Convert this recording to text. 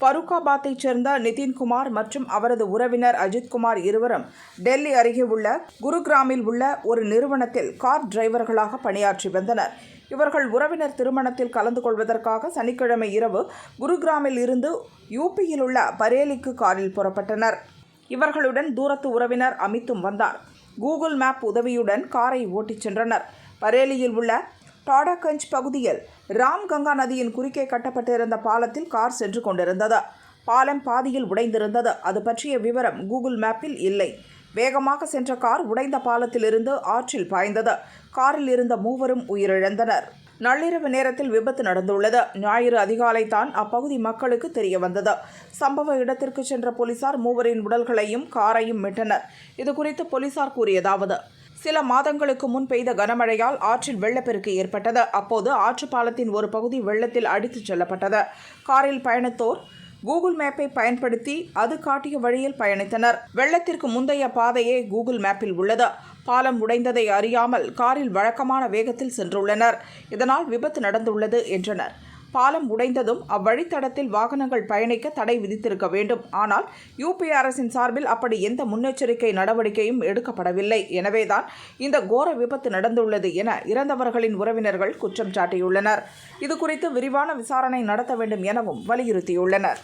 ஃபருக்காபாத்தைச் சேர்ந்த நிதின்குமார் மற்றும் அவரது உறவினர் அஜித்குமார் இருவரும் டெல்லி அருகே உள்ள குருகிராமில் உள்ள ஒரு நிறுவனத்தில் கார் டிரைவர்களாக பணியாற்றி வந்தனர். இவர்கள் உறவினர் திருமணத்தில் கலந்து கொள்வதற்காக சனிக்கிழமை இரவு குருகிராமில் இருந்து யூபியில் உள்ள பரேலிக்கு காரில் புறப்பட்டனர். இவர்களுடன் தூரத்து உறவினர் அமித்தும் வந்தார். கூகுள் மேப் உதவியுடன் காரை ஓட்டிச் சென்றனர். பரேலியில் உள்ள டாடாகஞ்ச் பகுதியில் ராம் கங்கா நதியின் குறுக்கே கட்டப்பட்டிருந்த பாலத்தில் கார் சென்று கொண்டிருந்தது. பாலம் பாதியில் உடைந்திருந்தது. அது பற்றிய விவரம் கூகுள் மேப்பில் இல்லை. வேகமாக சென்ற கார் உடைந்த பாலத்திலிருந்து ஆற்றில் பாய்ந்தது. காரில் இருந்த மூவரும் உயிரிழந்தனர். நள்ளிரவு நேரத்தில் விபத்து நடந்துள்ளது. ஞாயிறு அதிகாலை தான் அப்பகுதி மக்களுக்கு தெரிய வந்தது. சம்பவ இடத்திற்கு சென்ற போலீசார் மூவரின் உடல்களையும் காரையும் மீட்டனர். இது குறித்து போலீசார் கூறியதாவது சில மாதங்களுக்கு முன் பெய்த கனமழையால் ஆற்றில் வெள்ளப்பெருக்கு ஏற்பட்டது. அப்போது ஆற்று பாலத்தின் ஒரு பகுதி வெள்ளத்தில் அடித்துச் செல்லப்பட்டது. காரில் பயணித்தோர் கூகுள் மேப்பை பயன்படுத்தி அது காட்டிய வழியில் பயணித்தனர். வெள்ளத்திற்கு முந்தைய பாதையே கூகுள் மேப்பில் உள்ளது. பாலம் உடைந்ததை அறியாமல் காரில் வழக்கமான வேகத்தில் சென்றுள்ளனர். இதனால் விபத்து நடந்துள்ளது என்றனர். பாலம் உடைந்ததும் அவ்வழித்தடத்தில் வாகனங்கள் பயணிக்க தடை விதித்திருக்க வேண்டும். ஆனால் யூபி அரசின் சார்பில் அப்படி எந்த முன்னெச்சரிக்கை நடவடிக்கையும் எடுக்கப்படவில்லை. எனவேதான் இந்த கோர விபத்து நடந்துள்ளது என இறந்தவர்களின் உறவினர்கள் குற்றம் சாட்டியுள்ளனர். இது குறித்து விரிவான விசாரணை நடத்த வேண்டும் எனவும் வலியுறுத்தியுள்ளனர்.